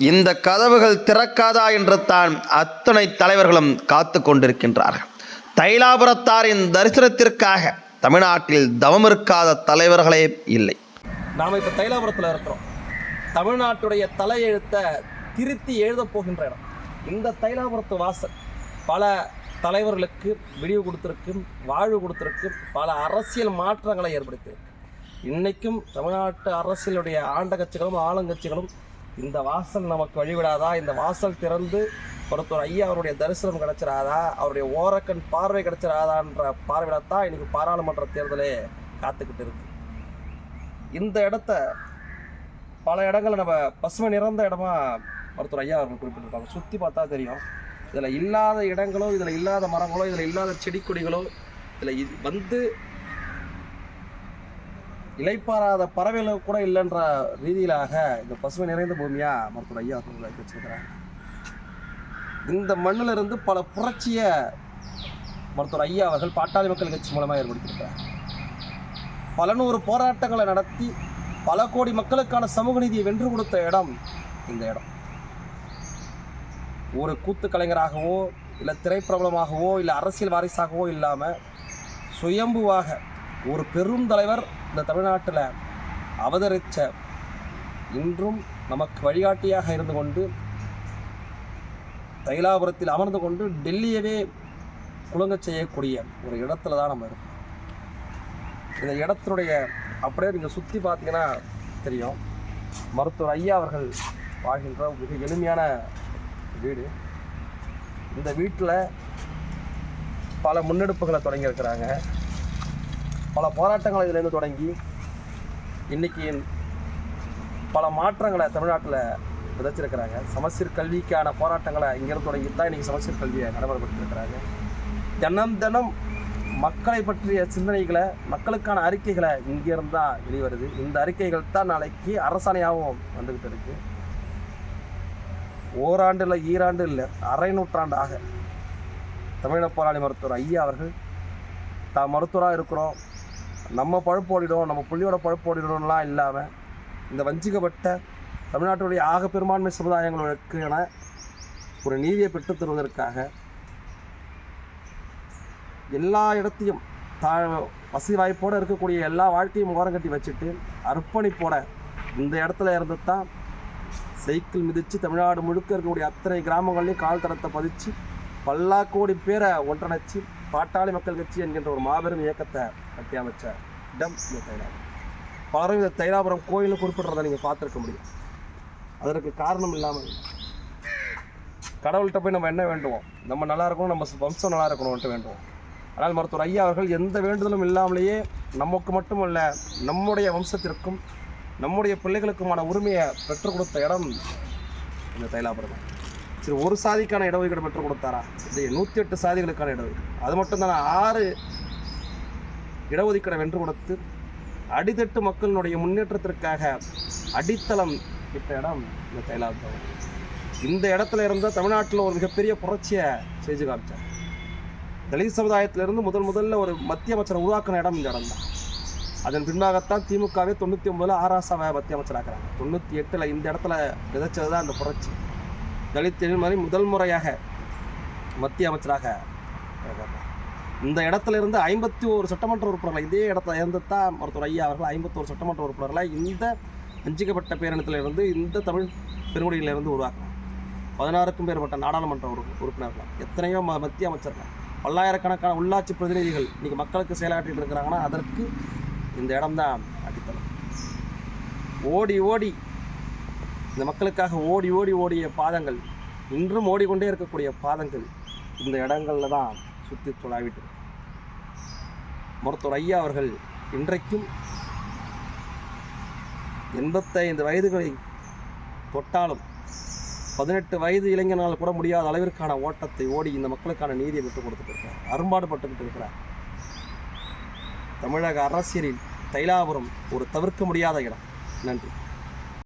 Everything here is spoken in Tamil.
இந்த கதவுகள் திறக்காதா என்று தான் அத்தனை தலைவர்களும் காத்து கொண்டிருக்கின்றார்கள். தைலாபுரத்தாரின் தரிசனத்திற்காக தமிழ்நாட்டில் தவம் இருக்காத தலைவர்களே இல்லை. நாம் இப்போ தைலாபுரத்தில் இருக்கிறோம். தமிழ்நாட்டுடைய தலையெழுத்தை திருத்தி எழுதப் போகின்ற இடம். இந்த தைலாபுரத்து வாசல் பல தலைவர்களுக்கு விடிவு கொடுத்துருக்கு வாழ்வு கொடுத்துருக்கு பல அரசியல் மாற்றங்களை ஏற்படுத்தியிருக்கு. இன்னைக்கும் தமிழ்நாட்டு அரசியலுடைய ஆண்ட கட்சிகளும் ஆளுங்கட்சிகளும் இந்த வாசல் நமக்கு வழிவிடாதா? இந்த வாசல் திறந்து ஒருத்தர் ஐயா அவருடைய தரிசனம் கிடைச்சிடாதா? அவருடைய ஓரக்கண் பார்வை கிடச்சிடாதான்ற பார்வையில்தான் இன்னைக்கு பாராளுமன்ற தேர்தலே காத்துக்கிட்டு இருக்கு. இந்த இடத்த பல இடங்களில் நம்ம பசுமை நிறந்த இடமா ஒருத்தர் ஐயா அவர்கள் குறிப்பிட்டிருப்பாங்க சுற்றி பார்த்தா தெரியும். இதில் இல்லாத இடங்களோ இதில் இல்லாத மரங்களோ இதில் இல்லாத செடி கொடிகளோ இதில் இது வந்து இலைப்பாராத பறவைகள் கூட இல்லைன்ற ரீதியிலாக இந்த பசுமை நிறைந்த பூமியா மருத்துவர் ஐயா அவர்கள் வச்சிருக்கிறாங்க. இந்த மண்ணில் இருந்து பல புரட்சியை மருத்துவர் ஐயா அவர்கள் பாட்டாளி மக்கள் கட்சி மூலமாக ஏற்படுத்தியிருக்கிறார். பல நூறு போராட்டங்களை நடத்தி பல கோடி மக்களுக்கான சமூக நீதியை வென்று கொடுத்த இடம் இந்த இடம். ஒரு கூத்து கலைஞராகவோ இல்லை திரைப்பிரபலமாகவோ இல்லை அரசியல் வாரிசாகவோ இல்லாமல் சுயம்புவாக ஒரு பெரும் தலைவர் இந்த தமிழ்நாட்டில் அவதரித்த இன்றும் நமக்கு வழிகாட்டியாக இருந்து கொண்டு தைலாபுரத்தில் அமர்ந்து கொண்டு டெல்லியவே குலுங்கச் செய்யக்கூடிய ஒரு இடத்துல தான் நம்ம இருக்கோம். இந்த இடத்தினுடைய அப்படியே நீங்கள் சுற்றி பார்த்தீங்கன்னா தெரியும். மருத்துவர் ஐயா அவர்கள் வாழ்கின்ற மிக எளிமையான வீடு. இந்த வீட்டில் பல முன்னெடுப்புகளை தொடங்கியிருக்கிறாங்க. பல போராட்டங்களை இதிலேருந்து தொடங்கி இன்னைக்கு பல மாற்றங்களை தமிழ்நாட்டில் விதைச்சிருக்கிறாங்க. சமச்சீர் கல்விக்கான போராட்டங்களை இங்கேருந்து தொடங்கி தான் இன்றைக்கி சமச்சீர் கல்வியை நடைமுறைப்படுத்தியிருக்கிறாங்க தினம் தினம் மக்களை பற்றிய சிந்தனைகளை மக்களுக்கான அறிக்கைகளை இங்கேருந்து தான் வெளிவருது. இந்த அறிக்கைகள் தான் நாளைக்கு அரசாணையாகவும் வந்துக்கிட்டு இருக்கு. ஓராண்டு இல்லை ஈராண்டு இல்லை அரை நூற்றாண்டாக தமிழக போராளி மருத்துவர் ஐயா அவர்கள் தான் மருத்துவராக இருக்கிறோம். நம்ம பழுப்போடிடும் நம்ம புள்ளியோட பழுப்பு ஓடிடும்லாம் இல்லாமல் இந்த வஞ்சிக்கப்பட்ட தமிழ்நாட்டுடைய ஆக பெரும்பான்மை சமுதாயங்களுக்கு என ஒரு நீதியை பெற்றுத் தருவதற்காக எல்லா இடத்தையும் தா வசதி வாய்ப்போடு இருக்கக்கூடிய எல்லா வாழ்க்கையும் ஓரங்கட்டி வச்சுட்டு அர்ப்பணிப்போட இந்த இடத்துல இருந்து தான் சைக்கிள் மிதித்து தமிழ்நாடு முழுக்க இருக்கக்கூடிய அத்தனை கிராமங்கள்லேயும் கால் தடத்தை பதித்து பல்லா கோடி பேரை ஒன்றணைச்சு பாட்டாளி மக்கள் கட்சி என்கின்ற ஒரு மாபெரும் இயக்கத்தை கட்டி அமைச்ச இடம் இந்த தைலாபுரம். பலரும் இந்த தைலாபுரம் கோயிலில் குறிப்பிடுறதை நீங்கள் பார்த்துருக்க முடியும். அதற்கு காரணம் இல்லாமல் கடவுள்கிட்ட போய் நம்ம என்ன வேண்டுவோம்? நம்ம நல்லா இருக்கணும் நம்ம வம்சம் நல்லா இருக்கணும்ட்டு வேண்டுவோம். ஆனால் மருத்துவர் ஐயா அவர்கள் எந்த வேண்டுதலும் இல்லாமலேயே நமக்கு மட்டுமல்ல நம்முடைய வம்சத்திற்கும் நம்முடைய பிள்ளைகளுக்குமான உரிமையை பெற்றுக் கொடுத்த இடம் இந்த தைலாபுரம் தான். சரி ஒரு சாதிக்கான இடஒதுக்கீடு பெற்றுக் கொடுத்தாரா? இது நூற்றி எட்டு சாதிகளுக்கான இடஒதுக்கீடு. அது மட்டும் தானே ஆறு இடஒதுக்கீடை வென்று கொடுத்து அடித்தட்டு மக்களினுடைய முன்னேற்றத்திற்காக அடித்தளம் இட்ட இடம் இந்த தைலாபுரம் இந்த இடத்துல இருந்தால் தமிழ்நாட்டில் ஒரு மிகப்பெரிய புரட்சியை செஞ்சு காமிச்சார். தலித் சமுதாயத்திலிருந்து முதல் முதல்ல ஒரு மத்திய அமைச்சரை உருவாக்கின இடம் இந்த இடம் தான் அதன் பின்னாகத்தான் திமுகவே தொண்ணூற்றி ஒன்பதில் ஆராசாவை மத்திய அமைச்சராக்கிறாங்க. தொண்ணூற்றி எட்டில் இந்த இடத்துல விதைச்சது தான் அந்த புரட்சி. தலித் மாதிரி முதல் முறையாக மத்திய அமைச்சராக இந்த இடத்துல இருந்து ஐம்பத்தி ஒரு சட்டமன்ற உறுப்பினர்கள் இதே இடத்துல இருந்து தான் மருத்துவர் ஐயா அவர்கள் ஐம்பத்தோரு சட்டமன்ற உறுப்பினர்களை இந்த வஞ்சிக்கப்பட்ட பேரினத்திலிருந்து இந்த தமிழ் பெருங்குடியிலிருந்து உருவாக்கலாம் பதினாறுக்கும் மேற்பட்ட நாடாளுமன்ற உறு உறுப்பினர்கள் எத்தனையோ ம மத்திய அமைச்சர்கள் பல்லாயிரக்கணக்கான உள்ளாட்சி பிரதிநிதிகள் இன்றைக்கி மக்களுக்கு செயலாற்றிட்டு இருக்கிறாங்கன்னா அதற்கு இந்த இடம்தான் அடித்தளம். ஓடி ஓடி இந்த மக்களுக்காக ஓடி ஓடி ஓடிய பாதங்கள் இன்றும் ஓடிக்கொண்டே இருக்கக்கூடிய பாதங்கள் இந்த இடங்களில் தான் சுற்றி துளாவிட்டு மருத்துவர் ஐயா அவர்கள் இன்றைக்கும் எண்பத்தைந்து வயதுகளை தொட்டாலும் பதினெட்டு வயது இளைஞனால் கூட முடியாத அளவிற்கான ஓட்டத்தை ஓடி இந்த மக்களுக்கான நீதியை விட்டுக் கொடுத்துட்டு இருக்கிறார் அரும்பாடுபட்டுக்கிட்டு இருக்கிறார். தமிழக அரசியலில் தைலாபுரம் ஒரு தவிர்க்க முடியாத இடம். நன்றி.